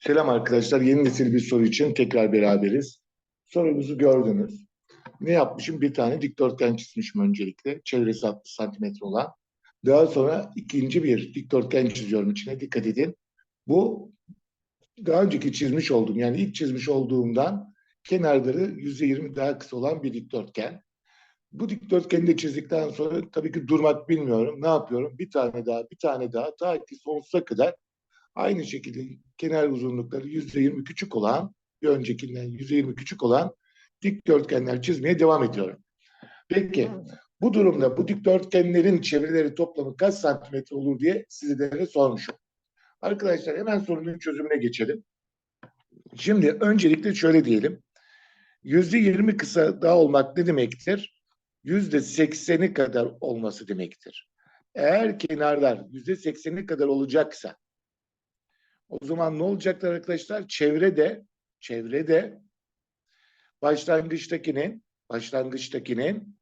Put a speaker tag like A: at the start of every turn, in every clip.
A: Selam arkadaşlar. Yeni nesil bir soru için tekrar beraberiz. Sorumuzu gördünüz. Ne yapmışım? Bir tane dikdörtgen çizmişim öncelikle. Çevresi 60 santimetre olan. Daha sonra ikinci bir dikdörtgen çiziyorum içine. Dikkat edin. Bu daha önceki çizmiş olduğum yani ilk çizmiş olduğumdan kenarları %20 daha kısa olan bir dikdörtgen. Bu dikdörtgeni de çizdikten sonra tabii ki durmak bilmiyorum. Ne yapıyorum? Bir tane daha, bir tane daha ta ki sonsuza kadar Aynı şekilde kenar uzunlukları yüzde yirmi küçük olan, bir öncekinden yüzde yirmi küçük olan dikdörtgenler çizmeye devam ediyorum. Peki bu durumda bu dikdörtgenlerin çevreleri toplamı kaç santimetre olur diye sizlere sormuşum. Arkadaşlar hemen sorunun çözümüne geçelim. Şimdi öncelikle şöyle diyelim. Yüzde yirmi kısa daha olmak ne demektir? Yüzde sekseni kadar olması demektir. Eğer kenarlar yüzde sekseni kadar olacaksa o zaman ne olacaktır arkadaşlar? Çevrede çevrede başlangıçtakinin başlangıçtakinin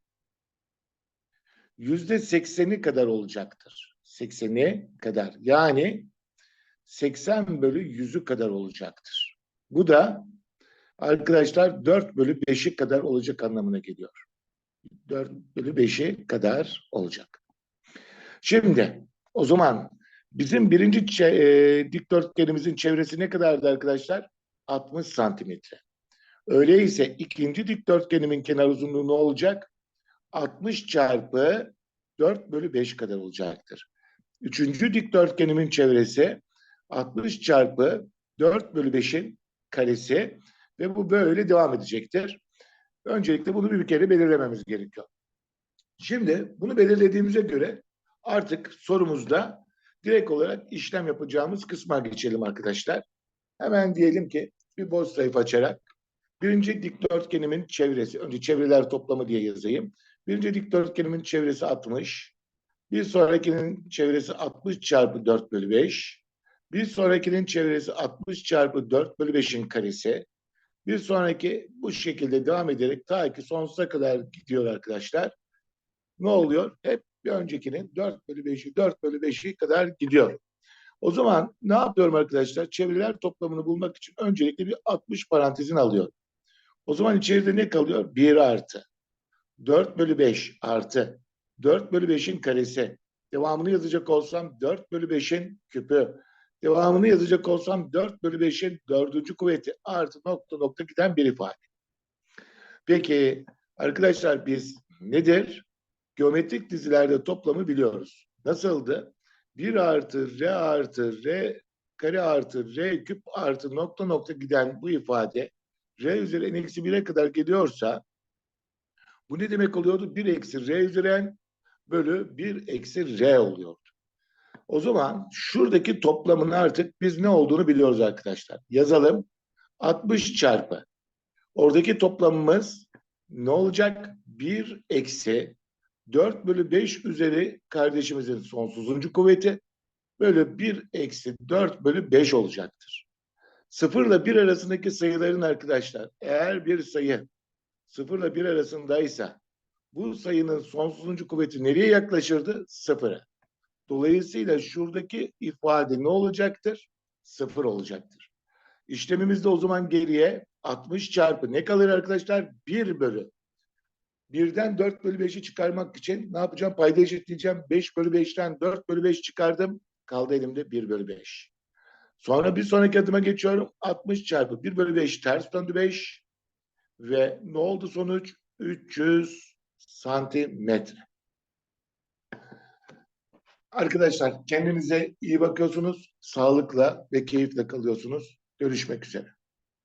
A: yüzde sekseni kadar olacaktır. Sekseni kadar. Yani 80 bölü yüzü kadar olacaktır. Bu da arkadaşlar 4 bölü 5'i kadar olacak anlamına geliyor. 4 bölü 5'i kadar olacak. Şimdi o zaman Bizim birinci e, dikdörtgenimizin çevresi ne kadardı arkadaşlar? 60 santimetre. Öyleyse ikinci dikdörtgenimin kenar uzunluğu ne olacak? 60 çarpı 4 bölü 5 kadar olacaktır. Üçüncü dikdörtgenimin çevresi 60 çarpı 4 bölü 5'in karesi ve bu böyle devam edecektir. Öncelikle bunu bir kere belirlememiz gerekiyor. Şimdi bunu belirlediğimize göre artık sorumuzda direkt olarak işlem yapacağımız kısma geçelim arkadaşlar. Hemen diyelim ki bir boş sayfa açarak birinci dikdörtgenimin çevresi, önce çevreler toplamı diye yazayım. Birinci dikdörtgenimin çevresi 60. Bir sonrakinin çevresi 60 çarpı 4 bölü 5. Bir sonrakinin çevresi 60 çarpı 4 bölü 5'in karesi. Bir sonraki bu şekilde devam ederek ta ki sonsuza kadar gidiyor arkadaşlar. Ne oluyor? Hep bir öncekinin 4 bölü 5'i 4 bölü 5'i kadar gidiyor. O zaman ne yapıyorum arkadaşlar? Çevreler toplamını bulmak için öncelikle bir 60 parantezin alıyorum. O zaman içeride ne kalıyor? 1 artı. 4 bölü 5 artı. 4 bölü 5'in karesi. Devamını yazacak olsam 4 bölü 5'in küpü. Devamını yazacak olsam 4 bölü 5'in dördüncü kuvveti artı nokta nokta giden bir ifade. Peki arkadaşlar biz nedir? Geometrik dizilerde toplamı biliyoruz. Nasıldı? 1 artı R artı R kare artı R küp artı nokta nokta giden bu ifade R üzeri n eksi 1'e kadar geliyorsa bu ne demek oluyordu? 1 eksi R üzeri n bölü 1 eksi R oluyordu. O zaman şuradaki toplamın artık biz ne olduğunu biliyoruz arkadaşlar. Yazalım. 60 çarpı. Oradaki toplamımız ne olacak? 1 eksi 4 bölü 5 üzeri kardeşimizin sonsuzuncu kuvveti böyle 1 eksi 4 bölü 5 olacaktır. 0 ile 1 arasındaki sayıların arkadaşlar eğer bir sayı 0 ile 1 arasındaysa bu sayının sonsuzuncu kuvveti nereye yaklaşırdı? Sıfıra. Dolayısıyla şuradaki ifade ne olacaktır? Sıfır olacaktır. İşlemimizde o zaman geriye 60 çarpı ne kalır arkadaşlar? 1 bölü Birden 4 bölü 5'i çıkarmak için ne yapacağım? Payda eşitleyeceğim. 5 bölü 5'ten 4 bölü 5 çıkardım. Kaldı elimde 1 bölü 5. Sonra bir sonraki adıma geçiyorum. 60 çarpı 1 bölü 5 ters döndü 5. Ve ne oldu sonuç? 300 santimetre. Arkadaşlar kendinize iyi bakıyorsunuz. Sağlıkla ve keyifle kalıyorsunuz. Görüşmek üzere.